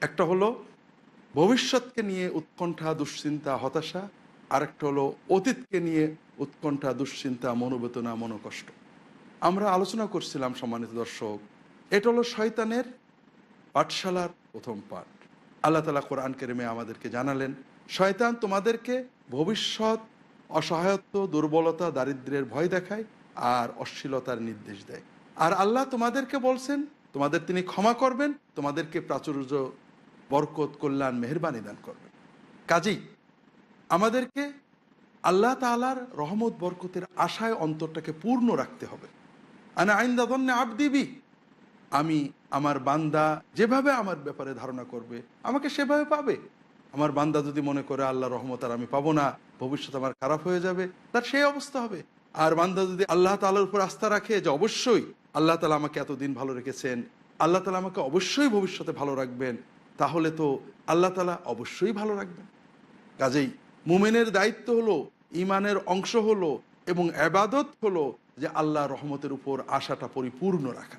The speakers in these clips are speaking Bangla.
একটা হলো ভবিষ্যৎকে নিয়ে উৎকণ্ঠা, দুশ্চিন্তা, হতাশা, আরেকটা হলো অতীতকে নিয়ে উৎকণ্ঠা, দুশ্চিন্তা, মনোবেদনা, মনোকষ্ট। আমরা আলোচনা করছিলাম সম্মানিত দর্শক, এটা হলো শয়তানের পাঠশালার প্রথম পাঠ। আল্লাহ তালা কোরআন কেরেমে আমাদেরকে জানালেন, শয়তান তোমাদেরকে ভবিষ্যৎ, অসহায়ত্ব, দুর্বলতা দারিদ্র্যের ভয় দেখায় আর অশ্লীলতার নির্দেশ দেয়। আর আল্লাহ তোমাদেরকে বলছেন, তোমাদের তিনি ক্ষমা করবেন, তোমাদেরকে প্রাচুর্য বরকত, কল্যাণ, মেহরবানি দান করবেন। কাজেই আমাদেরকে আল্লাহ তালার রহমত, বরকতের আশায়, অন্তরটাকে পূর্ণ রাখতে হবে। আনা আইন দাদন্নে আপ দিবি আমি আমার বান্দা যেভাবে আমার ব্যাপারে ধারণা করবে, আমাকে সেভাবে পাবে। আমার বান্দা যদি মনে করে আল্লাহ রহমত আর আমি পাবো না, ভবিষ্যৎ আমার খারাপ হয়ে যাবে, তার সেই অবস্থা হবে। আর বান্দা যদি আল্লাহ তালার উপর আস্থা রাখে যে অবশ্যই আল্লাহ তালা আমাকে এতদিন ভালো রেখেছেন, আল্লাহ তালা আমাকে অবশ্যই ভবিষ্যতে ভালো রাখবেন তাহলে তো আল্লাহ তালা অবশ্যই ভালো রাখবেন। কাজেই মুমেনের দায়িত্ব হলো ইমানের অংশ হলো এবং আবাদত হলো যে আল্লাহ রহমতের উপর আশাটা পরিপূর্ণ রাখা।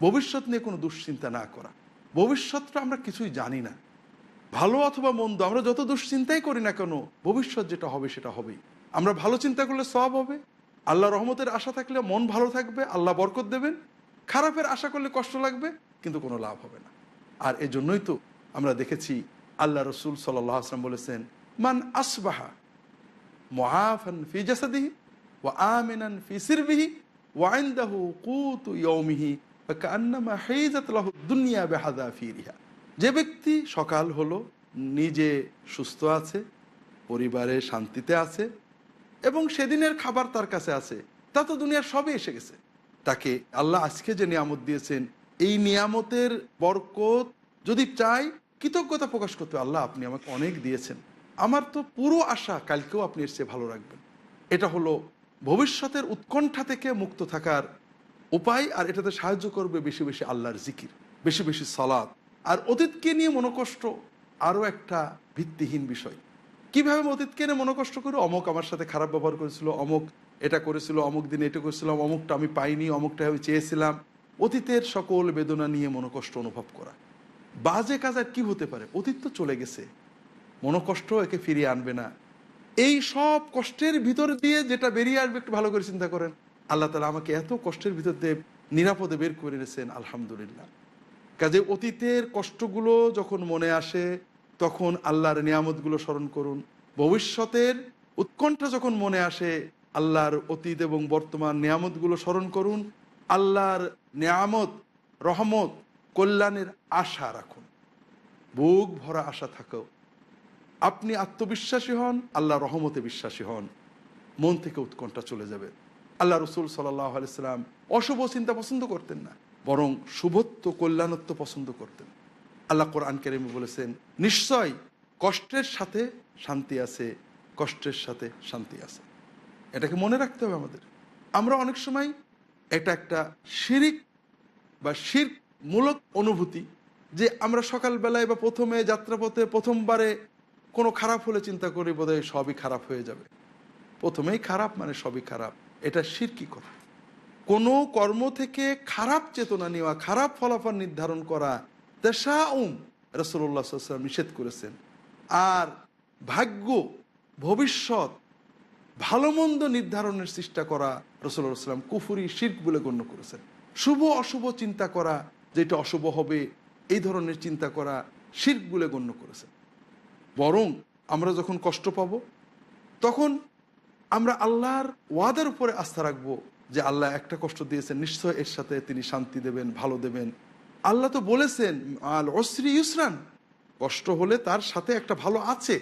ভবিষ্যৎ নিয়ে কোনো দুশ্চিন্তা না করা। ভবিষ্যৎটা আমরা কিছুই জানি না। ভালো অথবা মন্দ আমরা যত দুশ্চিন্তাই করি না কেন, ভবিষ্যৎ যেটা হবে সেটা হবেই। আমরা ভালো চিন্তা করলে সব হবে। আল্লাহ রহমতের আশা থাকলে মন ভালো থাকবে, আল্লাহ বরকত দেবেন। খারাপের আশা করলে কষ্ট লাগবে, কিন্তু কোনো লাভ হবে না। আর এই জন্যই তো আমরা দেখেছি আল্লাহ রসুল সাল্লাহ আসলাম বলেছেন, মান আসবাহা মুআফান ফি জাসাদিহি ওয়া আমিনান ফি সিরবিহি ওয়া ইনদাহু কুতু ইয়াউমিহি ফাকান্নামা হাইজাত লাহু দুনিয়া বিহাযাফিরিহা যে ব্যক্তি সকাল হলো, নিজে সুস্থ আছে, পরিবারে শান্তিতে আছে এবং সেদিনের খাবার তার কাছে আছে, তা তো দুনিয়ার সবই এসে গেছে। তাকে আল্লাহ আজকে যে নিয়ামত দিয়েছেন এই নিয়ামতের বরকত যদি চাই, কৃতজ্ঞতা প্রকাশ করতে আল্লাহ আপনি আমাকে অনেক দিয়েছেন। আমার তো পুরো আশা কালকেও আপনি এসে ভালো রাখবেন। এটা হলো ভবিষ্যতের উৎকণ্ঠা থেকে মুক্ত থাকার উপায়, আর এটাতে সাহায্য করবে বেশি বেশি আল্লাহর জিকির, বেশি বেশি সালাদ আর অতীতকে নিয়ে মনোকষ্ট আরও একটা ভিত্তিহীন বিষয়। কীভাবে অতীতকে নিয়ে মনোকষ্ট করে? অমুক আমার সাথে খারাপ ব্যবহার করেছিল, অমুক এটা করেছিল, অমুক দিন এটা করেছিলাম, অমুকটা আমি পাইনি, অমুকটা আমি চেয়েছিলাম। অতীতের সকল বেদনা নিয়ে মনোকষ্ট অনুভব করা। বাজে কাজ আর কি হতে পারে? অতীত তো চলে গেছে। মনোকষ্ট একে ফিরিয়ে আনবে না। এই সব কষ্টের ভিতর দিয়ে যেটা বেরিয়ে আসবে, একটু ভালো করে চিন্তা করেন। আল্লাহ তালা আমাকে এত কষ্টের ভিতর দিয়ে নিরাপদে বের করে এনেছেন আলহামদুলিল্লাহ। কাজে অতীতের কষ্টগুলো যখন মনে আসে, তখন আল্লাহর নিয়ামতগুলো স্মরণ করুন। ভবিষ্যতের উৎকণ্ঠা যখন মনে আসে, আল্লাহর অতীত এবং বর্তমান নিয়ামতগুলো স্মরণ করুন। আল্লাহর নিয়ামত, রহমত, কল্যাণের আশা রাখুন। বুক ভরা আশা থাকো আপনি আত্মবিশ্বাসী হন আল্লাহ রহমতে বিশ্বাসী হন। মন থেকে উৎকণ্ঠা চলে যাবে। আল্লাহ রসুল সাল্লাহ আলাইসাল্লাম অশুভ চিন্তা পছন্দ করতেন না, বরং শুভত্ব, কল্যাণত্ব পছন্দ করতেন। আল্লাহ কোরআন কেরিমে বলেছেন, নিশ্চয় কষ্টের সাথে শান্তি আছে, কষ্টের সাথে শান্তি আছে। এটাকে মনে রাখতে হবে আমাদের। আমরা অনেক সময় এটা একটা শিরিক বা শির মূলক অনুভূতি যে আমরা সকালবেলায় বা প্রথমে যাত্রাপথে প্রথমবারে কোনো খারাপ হলে চিন্তা করি, বোধহয় সবই খারাপ হয়ে যাবে। প্রথমেই খারাপ মানে সবই খারাপ। এটা শিরকি কথা। কোনো কর্ম থেকে খারাপ চেতনা নেওয়া, খারাপ ফলাফল নির্ধারণ করা তেসা উম রসল্লা নিষেধ করেছেন। আর ভাগ্য, ভবিষ্যৎ ভালো মন্দ নির্ধারণের চেষ্টা করা সাল্লাম কুফুরি, শির্ক বলে গণ্য করেছেন। শুভ অশুভ চিন্তা করা, যেটা অশুভ হবে, এই ধরনের চিন্তা করা শির্ক বলে গণ্য করেছেন। বরং আমরা যখন কষ্ট পাব, তখন আমরা আল্লাহর ওয়াদের উপরে আস্থা রাখব যে আল্লাহ একটা কষ্ট দিয়েছেন, নিশ্চয় এর সাথে তিনি শান্তি দেবেন, ভালো দেবেন। আল্লাহ তো বলেছেন আল অশ্রী ইউসরান। কষ্ট হলে তার সাথে একটা ভালো আছে।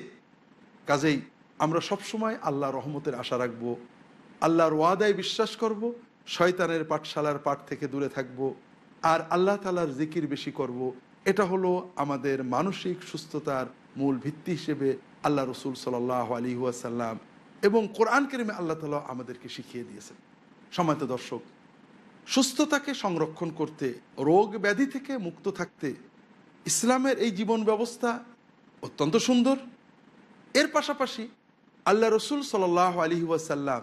কাজেই আমরা সবসময় আল্লাহ রহমতের আশা রাখব, আল্লাহর ওয়াদায় বিশ্বাস করব, শয়তানের পাঠশালার পাঠ থেকে দূরে থাকব, আর আল্লাহ তালার জিকির বেশি করব। এটা হলো আমাদের মানসিক সুস্থতার মূল ভিত্তি হিসেবে আল্লাহ রসুল সাল্লাহ আলী ওয়াসাল্লাম এবং কোরআন কেরিমে আল্লাহ তালা আমাদেরকে শিখিয়ে দিয়েছেন। সময়ত দর্শক, সুস্থতাকে সংরক্ষণ করতে, রোগ ব্যাধি থেকে মুক্ত থাকতে ইসলামের এই জীবন ব্যবস্থা অত্যন্ত সুন্দর। এর পাশাপাশি আল্লাহ রসুল সাল আলী ওয়াসাল্লাম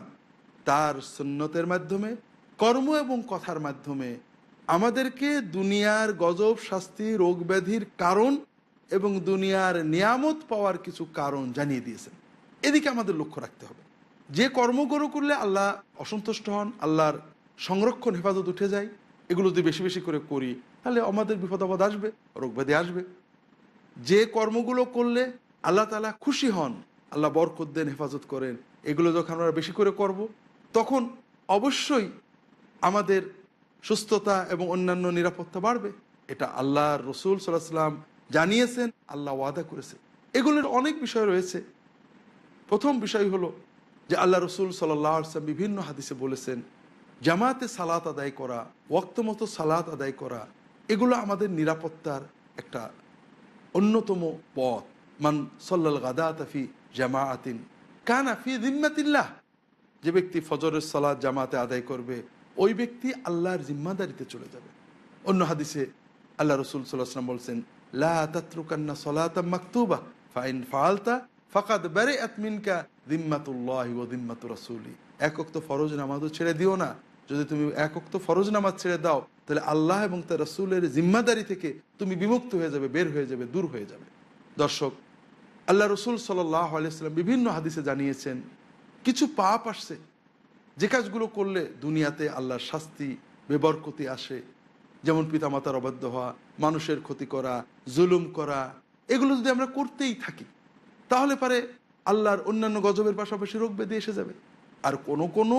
তার সুন্নতের মাধ্যমে, কর্ম এবং কথার মাধ্যমে আমাদেরকে দুনিয়ার গজব, শাস্তি, রোগ ব্যাধির কারণ এবং দুনিয়ার নিয়ামত পাওয়ার কিছু কারণ জানিয়ে দিয়েছেন। এদিকে আমাদের লক্ষ্য রাখতে হবে। যে কর্মগুলো করলে আল্লাহ অসন্তুষ্ট হন, আল্লাহর সংরক্ষণ, হেফাজত উঠে যায়, এগুলো যদি বেশি বেশি করে করি, তাহলে আমাদের বিপদ আপদ আসবে রোগব্যাধি আসবে। যে কর্মগুলো করলে আল্লাহ তালা খুশি হন আল্লাহ বরকত দেন, হেফাজত করেন। এগুলো যখন আমরা বেশি করে করব, তখন অবশ্যই আমাদের সুস্থতা এবং অন্যান্য নিরাপত্তা বাড়বে। এটা আল্লাহ রসুল সাল্লাহ সাল্লাম জানিয়েছেন, আল্লাহ ওয়াদা করেছে এগুলোর অনেক বিষয় রয়েছে। প্রথম বিষয় হলো যে আল্লাহ রসুল সাল্লাম বিভিন্ন হাদিসে বলেছেন, জামাতে সালাত আদায় করা মতো সালাত আদায় করা, এগুলো আমাদের নিরাপত্তার একটা অন্যতম পথ। মান সল্লাল কানা ফি জিম্মাতিল্লাহ যে ব্যক্তি ফজরের জামাতে আদায় করবে, ওই ব্যক্তি আল্লাহর জিম্মাদারিতে চলে যাবে। অন্য হাদিসে আল্লাহ রসুল সাল্লাহাম বলছেন, লা তাত্রুকান্না সলাতা মাকতুবা, ফাইন ফালতা ফাকাদ বেড়ে আতমিনকা দিম্মাতুল্লাহ ও দিম্মাতু রসুলি। একক তো ফরজ নামাজও ছেড়ে দিও না। যদি তুমি একক তো ফরজ নামাজ ছেড়ে দাও, তাহলে আল্লাহ এবং তার রসুলের জিম্মাদারি থেকে তুমি বিমুক্ত হয়ে যাবে, বের হয়ে যাবে, দূর হয়ে যাবে। দর্শক আল্লাহ রসুল আলিয়াল্লাম বিভিন্ন হাদিসে জানিয়েছেন, কিছু পাপ আসছে। যে কাজগুলো করলে দুনিয়াতে আল্লাহর শাস্তি বেবরকতি আসে। যেমন পিতামাতার অবাধ্য হওয়া, মানুষের ক্ষতি করা, জুলুম করা, এগুলো যদি আমরা করতেই থাকি, তাহলে পারে আল্লাহর অন্যান্য গজবের পাশাপাশি রোগ ব্যাধি এসে যাবে। আর কোনো কোনো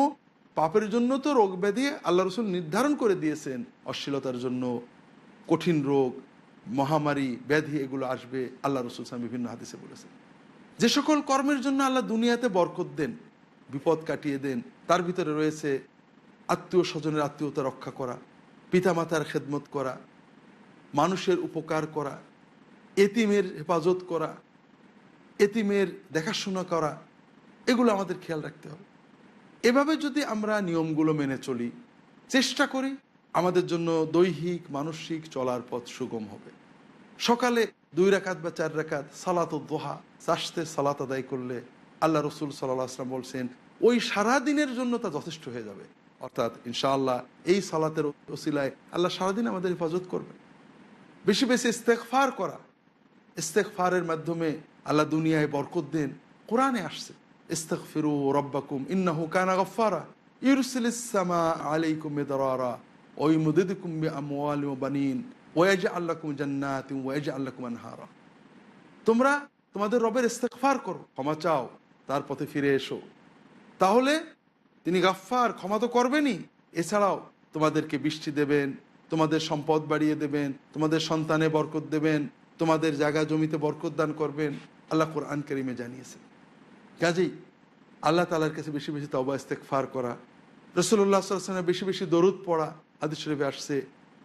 পাপের জন্য তো রোগ ব্যাধি আল্লাহ রসুল নির্ধারণ করে দিয়েছেন, অশ্লীলতার জন্য, কঠিন রোগ মহামারী, ব্যাধি, এগুলো আসবে, আল্লাহ রসুল সাহেব বিভিন্ন হাদিসে বলেছেন। যে সকল কর্মের জন্য আল্লাহ দুনিয়াতে বরকত দেন, বিপদ কাটিয়ে দেন, তার ভিতরে রয়েছে আত্মীয় স্বজনের আত্মীয়তা রক্ষা করা, পিতামাতার খেদমত করা, মানুষের উপকার করা, এতিমের হেফাজত করা, এতিমের দেখাশোনা করা, এগুলো আমাদের খেয়াল রাখতে হবে। এভাবে যদি আমরা নিয়মগুলো মেনে চলি, চেষ্টা করি আমাদের জন্য দৈহিক, মানসিক চলার পথ সুগম হবে। সকালে দুই রাকাত বা চার রাকাত সালাত দোহা চাষতে সালাত আদায় করলে আল্লাহ রসুল সাল্লাহ আসলাম বলছেন, ওই সারা দিনের জন্য তা যথেষ্ট হয়ে যাবে। অর্থাৎ ইনশাআল্লাহ এই সালাতের ওসিলায় আল্লাহ সারাদিন আমাদের হেফাজত করবে বেশি বেশি ইস্তেকফার করা। ইস্তেকফারের মাধ্যমে আল্লাহ দুনিয়ায় বরকত দেন। কোরআনে আসছে ইস্তেক ফিরু রব্বাকুম ইন্নাহু কানা গফারা ইউরসিল ইসসামা আলাইকুম মিদরারা। ওই বানিন ওয়াজ ওয়াজ তোমরা তোমাদের রবের ইস্তেকফার করো, ক্ষমা চাও, তার পথে ফিরে এসো। তাহলে তিনি গাফফার, ক্ষমা তো করবেনই। এছাড়াও তোমাদেরকে বৃষ্টি দেবেন, তোমাদের সম্পদ বাড়িয়ে দেবেন, তোমাদের সন্তানে বরকত দেবেন, তোমাদের জায়গা জমিতে বরকত দান করবেন। আল্লাহ কোরআন করিমে জানিয়েছেন কাজেই আল্লাহ তালার কাছে বেশি বেশি তবা ইস্তেকফার করা রসুল্লাহ বেশি বেশি দরুদ পড়া হাদিস শরীফে আসছে,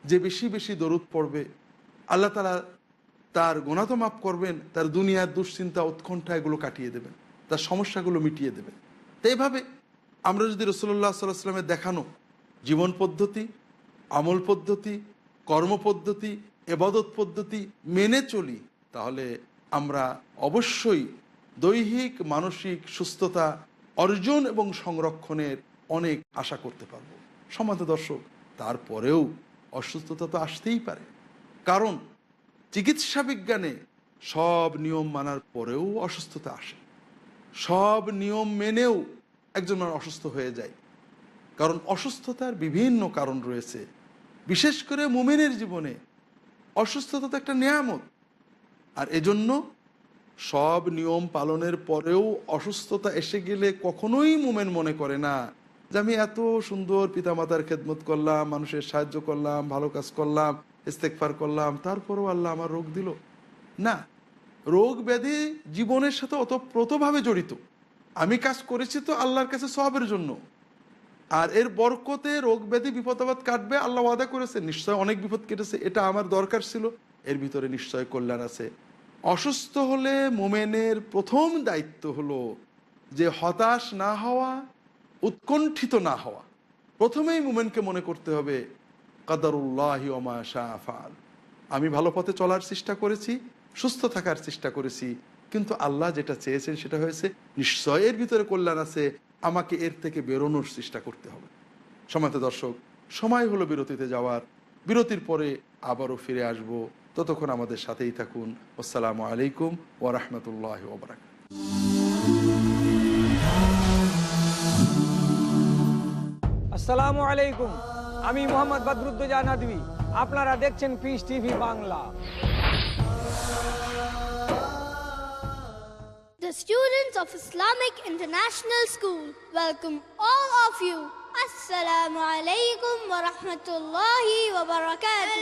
যে বেশি বেশি দরুদ পড়বে, আল্লাহ তালা তার গোনাতো মাফ করবেন, তার দুনিয়ার দুশ্চিন্তা উৎকণ্ঠা এগুলো কাটিয়ে দেবেন, তার সমস্যাগুলো মিটিয়ে দেবেন। তো এইভাবে আমরা যদি রসুল্লাহ সাল্লাহ সাল্লামের দেখানো জীবন পদ্ধতি, আমল পদ্ধতি, কর্ম পদ্ধতি, এবাদত পদ্ধতি মেনে চলি, তাহলে আমরা অবশ্যই দৈহিক, মানসিক সুস্থতা অর্জন এবং সংরক্ষণের অনেক আশা করতে পারব। সমাজ দর্শক তারপরেও অসুস্থতা তো আসতেই পারে। কারণ চিকিৎসা বিজ্ঞানে সব নিয়ম মানার পরেও অসুস্থতা আসে। সব নিয়ম মেনেও একজন অসুস্থ হয়ে যায়। কারণ অসুস্থতার বিভিন্ন কারণ রয়েছে। বিশেষ করে মুমেনের জীবনে অসুস্থতা তো একটা নিয়ামত। আর এজন্য সব নিয়ম পালনের পরেও অসুস্থতা এসে গেলে কখনোই মুমেন মনে করে না যে আমি এত সুন্দর পিতামাতার খেদমত করলাম, মানুষের সাহায্য করলাম, ভালো কাজ করলাম ইস্তেকফার করলাম, তারপরও আল্লাহ আমার রোগ দিল। না, রোগ ব্যাধি জীবনের সাথে অতপ্রতভাবে জড়িত। আমি কাজ করেছি তো আল্লাহর কাছে সবের জন্য। আর এর বরকতে রোগ ব্যাধি বিপদাবাদ কাটবে, আল্লাহ ওয়াদা করেছে, নিশ্চয় অনেক বিপদ কেটেছে, এটা আমার দরকার ছিল। এর ভিতরে নিশ্চয় কল্যাণ আছে। অসুস্থ হলে মোমেনের প্রথম দায়িত্ব হলো যে হতাশ না হওয়া উৎকণ্ঠিত না হওয়া। প্রথমেই মোমেনকে মনে করতে হবে, কাদারুল্লাহ ওমা শাহফাল আমি ভালো পথে চলার চেষ্টা করেছি, সুস্থ থাকার চেষ্টা করেছি, কিন্তু আল্লাহ যেটা চেয়েছেন সেটা হয়েছে, নিশ্চয় এর ভিতরে কল্যাণ আছে, আমাকে এর থেকে বেরোনোর চেষ্টা করতে হবে। সমাতে দর্শক, সময় হলো বিরতিতে যাওয়ার। বিরতির পরে আবারও ফিরে আসব। ততক্ষণ আমাদের সাথেই থাকুন। আসসালামু আলাইকুম ওরহমতুল্লাহ ওবরাক আসসালামু আলাইকুম আমি মোহাম্মদ বদরুদ্দোজা নদী আপনারা দেখছেন Peace TV Bangla The students of Islamic International School welcome all of you. Assalamu alaikum wa rahmatullahi wa barakatuh.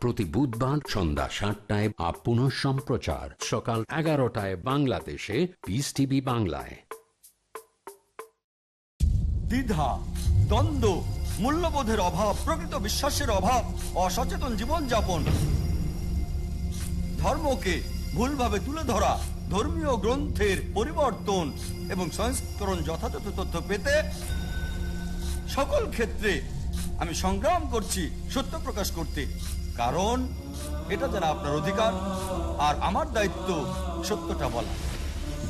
প্রতি বুধবার সন্ধ্যা সাতটায় আপ সম্প্রচার। সকাল এগারোটায় বাংলাদেশে পিস টিভি বাংলায়। দ্বিধা, দ্বন্দ্ব, মূল্যবোধের অভাব, প্রকৃত বিশ্বাসের অভাব, অসচেতন জীবনযাপন। ধর্মকে ভুলভাবে তুলে ধরা, ধর্মীয় গ্রন্থের পরিবর্তন এবং সংস্করণ যথাযথ তথ্য পেতে সকল ক্ষেত্রে আমি সংগ্রাম করছি, সত্য প্রকাশ করতে। কারণ এটা যারা আপনার অধিকার আর আমার দায়িত্ব সত্যটা বলা।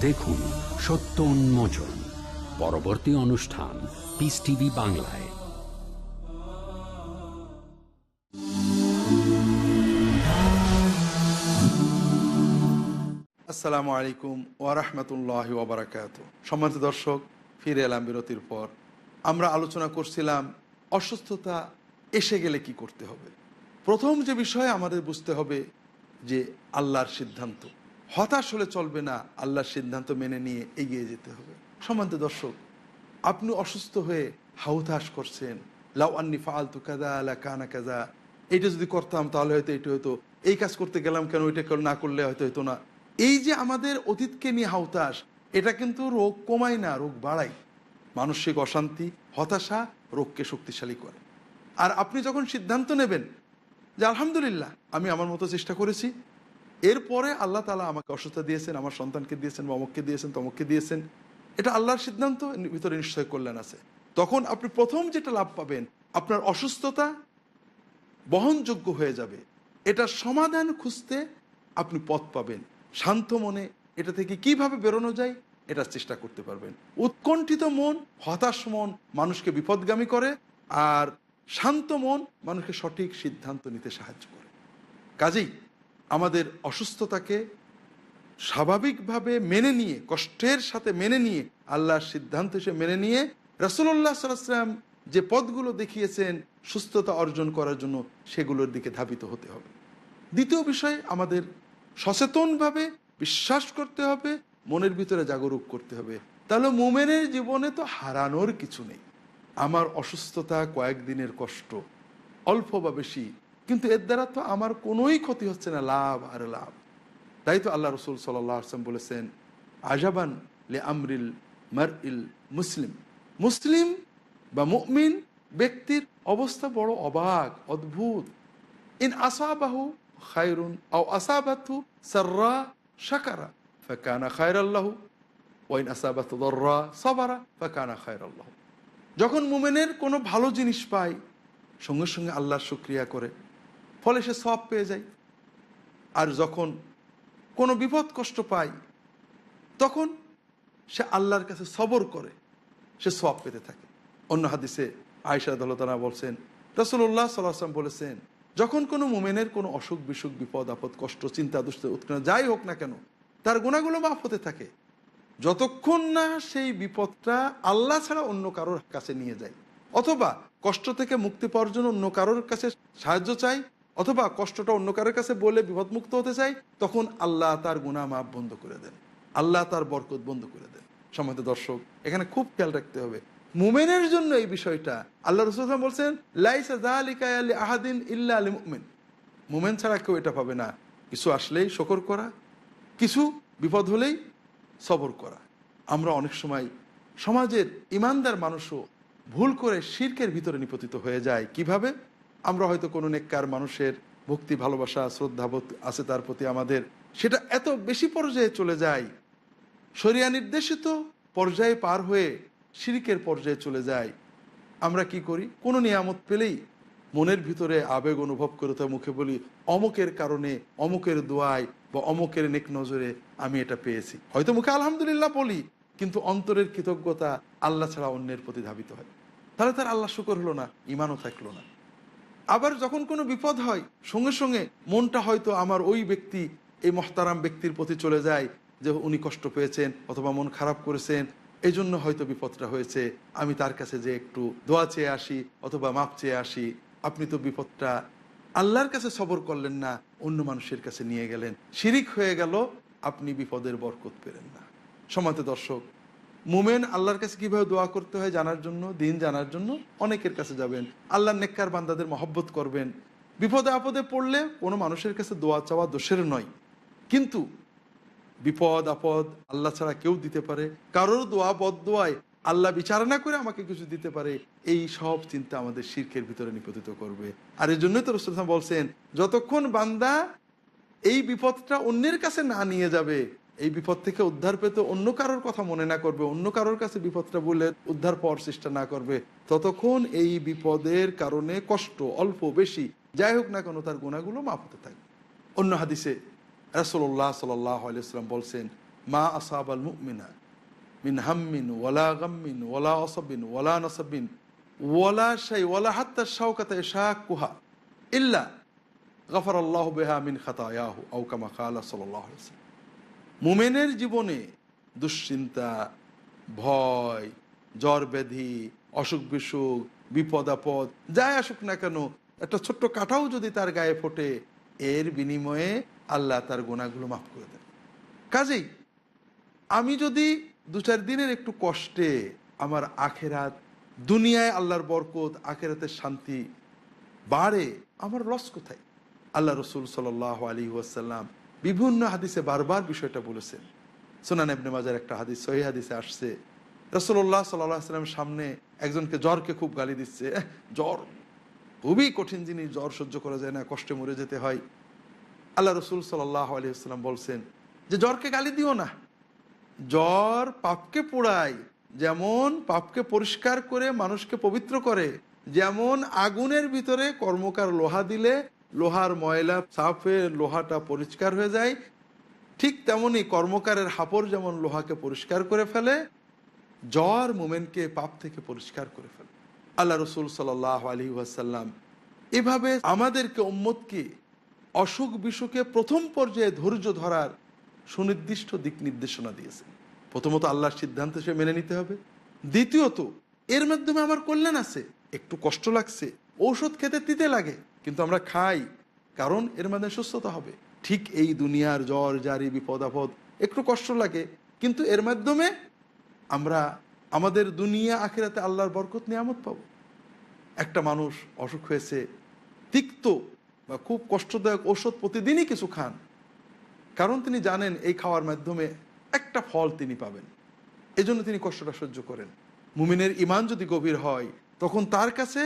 দেখুন সত্য উন্মোচন পরবর্তী অনুষ্ঠান পিস টিভি বাংলায়। আসসালামু আলাইকুম ওয়ারহমতুল্লাহ ওবরাকাত সম্মানিত দর্শক ফিরে এলাম বিরতির পর। আমরা আলোচনা করছিলাম অসুস্থতা এসে গেলে কি করতে হবে? প্রথম যে বিষয় আমাদের বুঝতে হবে যে আল্লাহর সিদ্ধান্ত। হতাশ হলে চলবে না, আল্লাহর সিদ্ধান্ত মেনে নিয়ে এগিয়ে যেতে হবে। সমান্ত দর্শক, আপনি অসুস্থ হয়ে হাউতাস করছেন, লাউ আন্নি ফালতু কাদা আলা কানা কাদা এটা যদি করতাম তাহলে হয়তো এটা হয়তো এই কাজ করতে গেলাম কেন কেন না করলে হয়তো হতো না। এই যে আমাদের অতীতকে নিয়ে হাউতাস এটা কিন্তু রোগ কমায় না, রোগ বাড়ায়। মানসিক অশান্তি, হতাশা রোগকে শক্তিশালী করে। আর আপনি যখন সিদ্ধান্ত নেবেন যে আলহামদুলিল্লাহ, আমি আমার মতো চেষ্টা করেছি। এরপরে আল্লাহ তালা আমাকে অসুস্থতা দিয়েছেন, আমার সন্তানকে দিয়েছেন, বা অমুককে দিয়েছেন, তমককে দিয়েছেন। এটা আল্লাহর সিদ্ধান্ত ভিতরে নিশ্চয় কল্যাণ আছে। তখন আপনি প্রথম যেটা লাভ পাবেন, আপনার অসুস্থতা বহনযোগ্য হয়ে যাবে। এটার সমাধান খুঁজতে আপনি পথ পাবেন। শান্ত মনে এটা থেকে কীভাবে বেরোনো যায় এটার চেষ্টা করতে পারবেন। উৎকণ্ঠিত মন, হতাশ মন মানুষকে বিপদগামী করে, আর শান্ত মন মানুষকে সঠিক সিদ্ধান্ত নিতে সাহায্য করে। কাজেই আমাদের অসুস্থতাকে স্বাভাবিকভাবে মেনে নিয়ে, কষ্টের সাথে মেনে নিয়ে, আল্লাহর সিদ্ধান্ত হিসেবে মেনে নিয়ে রসুল্লাহ সাল্লাম যে পদগুলো দেখিয়েছেন সুস্থতা অর্জন করার জন্য সেগুলোর দিকে ধাবিত হতে হবে। দ্বিতীয় বিষয়, আমাদের সচেতনভাবে বিশ্বাস করতে হবে, মনের ভিতরে জাগরুক করতে হবে। তাহলে মোমেনের জীবনে তো হারানোর কিছু নেই। আমার অসুস্থতা কয়েকদিনের কষ্ট অল্প বা বেশি, কিন্তু এর দ্বারা তো আমার কোনোই ক্ষতি হচ্ছে না, লাভ আর লাভ। তাই তো আল্লাহ রসুল সাল্লাহ আসলাম বলেছেন, আজাবান লে আমরিল মার ইল মুসলিম। মুসলিম বা মুমিন ব্যক্তির অবস্থা বড় অবাক, অদ্ভুত। ইন আসাবাহু খায়রুন আও আসাবাতু সাররা শাকারা, ফাকানা খায়রাল্লাহু ওয়াইন আসাবাতু দররা সাবারা, ফাকানা খায়রাল্লাহু। যখন মুমেনের কোনো ভালো জিনিস পায়, সঙ্গে সঙ্গে আল্লাহর শুক্রিয়া করে। ফলে সে সব পেয়ে যায়। আর যখন কোনো বিপদ কষ্ট পায়, তখন সে আল্লাহর কাছে সবর করে। সে সব পেতে থাকে। অন্য হাদিসে আয়সা দলতানা বলছেন রসুল্লাহ সাল্লাম বলেছেন, যখন কোনো মোমেনের কোনো অসুখ বিসুখ বিপদ আপদ কষ্ট চিন্তা দুষ্ট উৎকৃষ্ট যাই হোক না কেন, তার গুণাগুলো মাফ হতে থাকে। যতক্ষণ না সেই বিপদটা আল্লাহ ছাড়া অন্য কারোর কাছে নিয়ে যায়। অথবা কষ্ট থেকে মুক্তি পাওয়ার জন্য অন্য কারোর কাছে সাহায্য চাই অথবা কষ্টটা অন্য কারোর কাছে বলে বিপদমুক্ত হতে চাই তখন আল্লাহ তার গুণা মাপ বন্ধ করে দেন। আল্লাহ তার বরকত বন্ধ করে দেন। সম্মত দর্শক, এখানে খুব খেয়াল রাখতে হবে। মুমেনের জন্য এই বিষয়টা আল্লাহ রসুল বলছেন আহাদিন ইল্লা আলী মুমেন। মুমেন ছাড়া কেউ এটা পাবে না। কিছু আসলেই শকর করা, কিছু বিপদ হলেই সবর করা। আমরা অনেক সময় সমাজের ইমানদার মানুষও ভুল করে শির্কের ভিতরে নিপতিত হয়ে যায়। কীভাবে? আমরা হয়তো কোনো নেককার মানুষের ভক্তি, ভালোবাসা, শ্রদ্ধাবোধ আছে তার প্রতি আমাদের। সেটা এত বেশি পর্যায়ে চলে যায়। শরিয়া নির্দেশিত পর্যায়ে পার হয়ে শিরিকের পর্যায়ে চলে যায়। আমরা কি করি? কোনো নিয়ামত পেলেই মনের ভিতরে আবেগ অনুভব করে তো মুখে বলি, অমুকের কারণে, অমুকের দোয়ায় বা অমুকের নেক নজরে আমি এটা পেয়েছি। হয়তো মুখে আলহামদুলিল্লাহ বলি, কিন্তু অন্তরের কৃতজ্ঞতা আল্লাহ ছাড়া অন্যের প্রতি ধাবিত হয়। তাহলে তার আল্লাহ শুকর হলো না ইমানও থাকল না। আবার যখন কোনো বিপদ হয়, সঙ্গে সঙ্গে মনটা হয়তো আমার ওই ব্যক্তি, এই মহতারাম ব্যক্তির প্রতি চলে যায়, যে উনি কষ্ট পেয়েছেন অথবা মন খারাপ করেছেন এই জন্য হয়তো বিপদটা হয়েছে। আমি তার কাছে যে একটু দোয়া চেয়ে আসি অথবা মাপ চেয়ে আসি আপনি তো বিপদটা আল্লাহর কাছে সবর করলেন না, অন্য মানুষের কাছে নিয়ে গেলেন। শিরিক হয়ে গেল, আপনি বিপদের বরকত পেলেন না। সমাতে দর্শক, মুমেন আল্লাহর কাছে কীভাবে দোয়া করতে হয় জানার জন্য, দিন জানার জন্য অনেকের কাছে যাবেন। আল্লাহর নেককার বান্দাদের মহব্বত করবেন। বিপদে আপদে পড়লে কোনো মানুষের কাছে দোয়া চাওয়া দোষের নয়। কিন্তু বিপদ, আপদ আল্লাহ ছাড়া কেউ দিতে পারে। কারোর দোয়া বদ দোয়ায় আল্লাহ বিচার না করে আমাকে কিছু দিতে পারে, এই সব চিন্তা আমাদের শির্কের ভিতরে নিপতিত করবে। আর এই জন্যই তো রসুল বলছেন, যতক্ষণ বান্দা এই বিপদটা অন্যের কাছে না নিয়ে যাবে, এই বিপদ থেকে উদ্ধার পেতে অন্য কারোর কথা মনে না করবে, অন্য কারোর কাছে বিপদটা বলে উদ্ধার পাওয়ার চেষ্টা না করবে। ততক্ষণ এই বিপদের কারণে কষ্ট অল্প বেশি, যাই হোক না কেন তার গুণাগুলো মাফ হতে থাকবে। অন্য হাদিসে রাসোল্লাহ সাল্লাম বলছেন, মা আসাব আল মুমিনা মিন হাম্মিন ওয়ালা গাম্মিন ওয়ালা অসবিন ওয়ালা নসবিন ওয়ালা শাই ওয়ালা হাত্তা শাওকাতা শাহ কুহা ইল্লা গফর আল্লাহ বেহা মিন খাতায়াহু আউকামা খালা সাল্লাহ মুমেনের জীবনে দুশ্চিন্তা, ভয়, জ্বর ব্যাধি, অসুখ বিসুখ, বিপদ আপদ, যাই আসুক না কেন, একটা ছোট্ট কাঁটাও যদি তার গায়ে ফোটে, এর বিনিময়ে আল্লাহ তার গোনাগুলো মাফ করে দেন। কাজেই আমি যদি দু চার দিনের একটু কষ্টে আমার আখেরাত দুনিয়ায় আল্লাহর বরকত আখেরাতের শান্তি বাড়ে আমার লস কোথায়? আল্লাহ রসুল সাল আলী ওয়াসাল্লাম বিভিন্ন হাদিসে বারবার বিষয়টা বলেছেন। সোনান এবনে মাজার একটা হাদিস সহি হাদিসে আসছে রসল্লাহ সাল্লামের সামনে একজনকে জ্বরকে খুব গালি দিচ্ছে। "এহ, জ্বর খুবই কঠিন জিনিস জ্বর সহ্য করা যায় না কষ্টে মরে যেতে হয়। আল্লাহ রসুল সাল্লাহ আলী আসসালাম বলছেন যে জ্বরকে গালি দিও না। জ্বর পাপকে পোড়ায়, যেমন পাপকে পরিষ্কার করে মানুষকে পবিত্র করে, যেমন আগুনের ভিতরে কর্মকার লোহা দিলে লোহার ময়লা সাফে লোহাটা পরিষ্কার হয়ে যায়, ঠিক তেমনি কর্মকারের হাপড় যেমন লোহাকে পরিষ্কার করে ফেলে, জ্বর মোমেনকে পাপ থেকে পরিষ্কার করে ফেলে। আল্লাহ রসুল সাল আলী ওয়াসাল্লাম এভাবে আমাদেরকে উম্মতকে অসুখ বিসুখে প্রথম পর্যায়ে ধৈর্য ধরার সুনির্দিষ্ট দিক নির্দেশনা দিয়েছেন প্রথমত আল্লাহর সিদ্ধান্ত সে মেনে নিতে হবে। দ্বিতীয়ত, এর মাধ্যমে আমার কল্যাণ আছে। একটু কষ্ট লাগছে, ঔষধ খেতে তিতে লাগে, কিন্তু আমরা খাই, কারণ এর মাধ্যমে সুস্থতা হবে। ঠিক এই দুনিয়ার জ্বর, জারি, বিপদ, আপদ, একটু কষ্ট লাগে, কিন্তু এর মাধ্যমে আমরা আমাদের দুনিয়া, আখেরাতে আল্লাহর বরকত, নিয়ামত পাবো। একটা মানুষ অসুখ হয়েছে, তিক্ত বা খুব কষ্টদায়ক ঔষধ প্রতিদিনই কিছু খান কারণ তিনি জানেন এই খাওয়ার মাধ্যমে একটা ফল তিনি পাবেন। এজন্য তিনি কষ্টটা সহ্য করেন। মুমিনের ইমান যদি গভীর হয়, তখন তার কাছে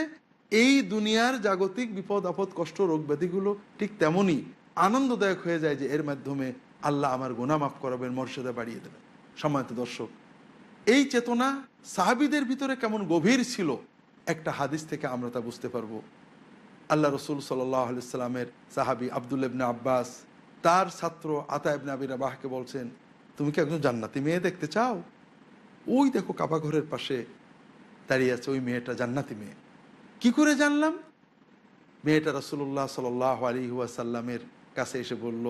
এই দুনিয়ার জাগতিক বিপদ, আপদ, কষ্ট রোগ ব্যাধিগুলো ঠিক তেমনই আনন্দদায়ক হয়ে যায় যে এর মাধ্যমে আল্লাহ আমার গোনা মাফ করাবেন, মর্যাদা বাড়িয়ে দেবেন। সম্মানিত দর্শক, এই চেতনা সাহাবিদের ভিতরে কেমন গভীর ছিল একটা হাদিস থেকে আমরা তা বুঝতে পারব। আল্লাহ রসুল সাল্লাহ সাল্লামের সাহাবি আবদুল ইবনে আব্বাস তার ছাত্র আতা ইবনে আবির আবাহকে বলছেন, তুমি কি একজন জান্নাতি মেয়ে দেখতে চাও? ওই দেখো কাবা ঘরের পাশে দাঁড়িয়ে আছে ওই মেয়েটা, জান্নাতি মেয়ে। কি করে জানলাম? মেয়েটা রসুল্লাহ সাল আলী ওয়াসাল্লামের কাছে এসে বলল,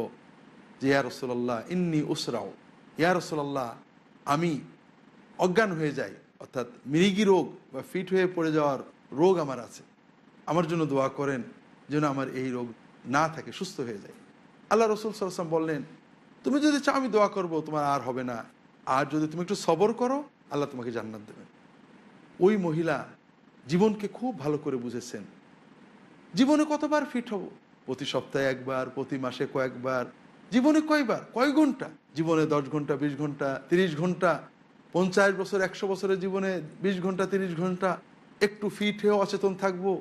যে ইয়া রসুল্লাহ ইন্নি উসরাও ইয়া রসুল্লাহ আমি অজ্ঞান হয়ে যাই, অর্থাৎ মৃগী রোগ বা ফিট হয়ে পড়ে যাওয়ার রোগ আমার আছে। আমার জন্য দোয়া করেন যেন আমার এই রোগ না থাকে, সুস্থ হয়ে যায়। আল্লাহ রসুল সাল্লাম বললেন, তুমি যদি চাও আমি দোয়া করব, তোমার আর হবে না। আর যদি তুমি একটু সবর করো, আল্লাহ তোমাকে জান্নাত দেবেন ওই মহিলা জীবনকে খুব ভালো করে বুঝেছেন। জীবনে কতবার ফিট হব? প্রতি সপ্তাহে একবার, প্রতি মাসে কয়েকবার, জীবনে কয়বার? কয় ঘণ্টা? জীবনে দশ ঘণ্টা, বিশ ঘণ্টা, তিরিশ ঘণ্টা, পঞ্চাশ বছর, একশো বছরের জীবনে বিশ ঘণ্টা, তিরিশ ঘণ্টা, একটু ফিট হয়ে অচেতন থাকব।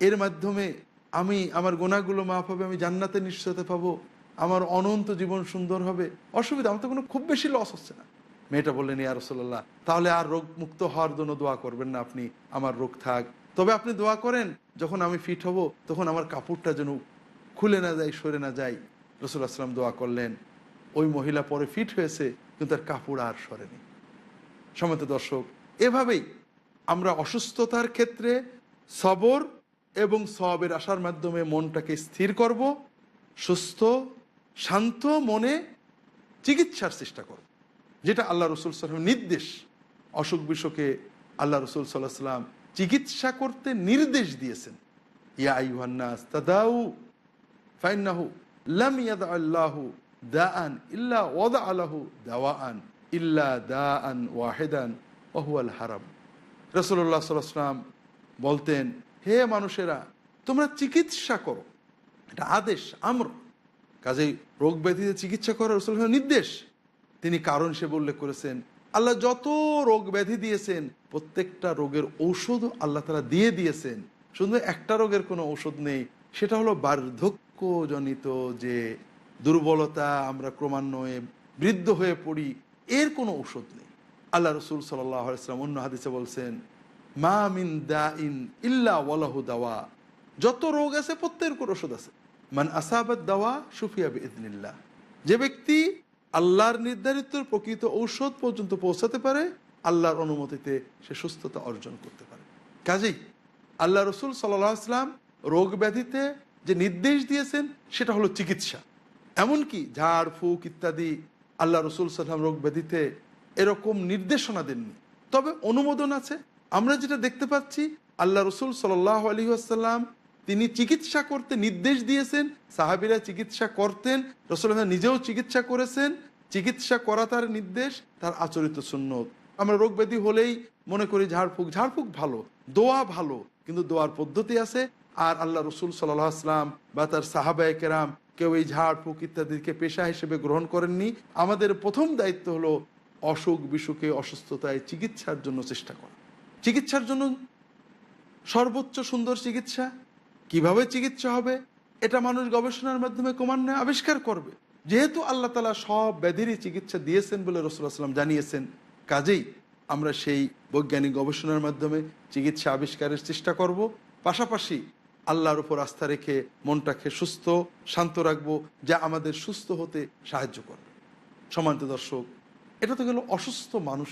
এর মাধ্যমে আমি, আমার গোনাগুলো মাফ হবে, আমি জান্নাতে নিশ্চয়তা পাবো, আমার অনন্ত জীবন সুন্দর হবে, অসুবিধা, আমার তো কোনো খুব বেশি লস হচ্ছে না। মেয়েটা বললেন, ইয়া রসল্লাহ তাহলে আর রোগ মুক্ত হওয়ার জন্য দোয়া করবেন না আপনি, আমার রোগ থাক। তবে আপনি দোয়া করেন, যখন আমি ফিট হব, তখন আমার কাপড়টা যেন খুলে না যায়, সরে না যায়। রসুল্লাহ আসলাম দোয়া করলেন, ওই মহিলা পরে ফিট হয়েছে, কিন্তু তার কাপড় আর সরেনি। সমত দর্শক, এভাবেই আমরা অসুস্থতার ক্ষেত্রে সবর এবং সবের আসার মাধ্যমে মনটাকে স্থির করব, সুস্থ, শান্ত মনে চিকিৎসার চেষ্টা করব। যেটা আল্লাহ রসুল সাল্লাম নির্দেশ। অসুখ বিসুখে আল্লাহ রসুল সাল্লাহ সাল্লাম চিকিৎসা করতে নির্দেশ দিয়েছেন। ইয়া আইহান্নাস তাদাউ, ফাইন্নাহু লাম ইয়াদা আল্লাহু দাআন ইল্লা ওয়াদা আলাহু দাওয়াআন ইল্লা দাআন ওয়াহিদান ওহুয়াল হারাম। রসুল্লাহ সাল্লাম বলতেন হে মানুষেরা, তোমরা চিকিৎসা করো। এটা আদেশ, আমর। কাজেই রোগ ব্যাধিতে চিকিৎসা করার রসুল নির্দেশ। তিনি কারণ সে উল্লেখ করেছেন, আল্লাহ যত রোগ ব্যাধি দিয়েছেন, প্রত্যেকটা রোগের ঔষধ আল্লাহ তালা দিয়ে দিয়েছেন। শুধু একটা রোগের কোনো ঔষধ নেই, সেটা হলো বার্ধক্যজনিত যে দুর্বলতা, আমরা ক্রমান্বয়ে বৃদ্ধ হয়ে পড়ি, এর কোনো ঔষধ নেই। আল্লাহ রসুল সাল্লাম অন্য হাদিসে বলছেন মা মিন দা ইন দাওয়া। যত রোগ আছে, প্রত্যেকের ওষুধ আছে। মান আসাবাদ দাওয়া সুফিয়া বিদিনিল্লাহ যে ব্যক্তি আল্লাহর নির্ধারিত প্রকৃত ঔষধ পর্যন্ত পৌঁছাতে পারে, আল্লাহর অনুমতিতে সে সুস্থতা অর্জন করতে পারে। কাজেই আল্লাহ রসুল সাল্লাম রোগ ব্যাধিতে যে নির্দেশ দিয়েছেন, সেটা হলো চিকিৎসা। এমনকি ঝাড়, ফুক ইত্যাদি আল্লাহ রসুল সাল্লাম রোগ ব্যাধিতে এরকম নির্দেশনা দেননি। তবে অনুমোদন আছে আমরা যেটা দেখতে পাচ্ছি, আল্লাহ রসুল সাল্লাহ আলী আসাল্লাম তিনি চিকিৎসা করতে নির্দেশ দিয়েছেন, সাহাবিরা চিকিৎসা করতেন, রসুল নিজেও চিকিৎসা করেছেন, চিকিৎসা করা তার নির্দেশ, তার আচরিত সুন্নত। আমরা রোগ ব্যাধি হলেই মনে করি ঝাড়ফুঁক ঝাড়ফুঁক ভালো, দোয়া ভালো, কিন্তু দোয়ার পদ্ধতি আছে। আর আল্লাহ রসুল সাল্লাহ আসলাম বা তার সাহাবায় কেরাম কেউ এই ঝাড়ফুঁক ইত্যাদিকে পেশা হিসেবে গ্রহণ করেননি। আমাদের প্রথম দায়িত্ব হলো অসুখ বিসুখে অসুস্থতায় চিকিৎসার জন্য চেষ্টা করা। চিকিৎসার জন্য সর্বোচ্চ সুন্দর চিকিৎসা? কীভাবে চিকিৎসা হবে? এটা মানুষ গবেষণার মাধ্যমে ক্রমান্বয়ে আবিষ্কার করবে। যেহেতু আল্লাহ তালা সব ব্যাধিরই চিকিৎসা দিয়েছেন বলে রসুলাম জানিয়েছেন, কাজেই আমরা সেই বৈজ্ঞানিক গবেষণার মাধ্যমে চিকিৎসা আবিষ্কারের চেষ্টা করব। পাশাপাশি আল্লাহর উপর আস্থা রেখে মনটাকে সুস্থ, শান্ত রাখব, যা আমাদের সুস্থ হতে সাহায্য করবে। সমান্ত দর্শক, এটা তো গেল অসুস্থ মানুষ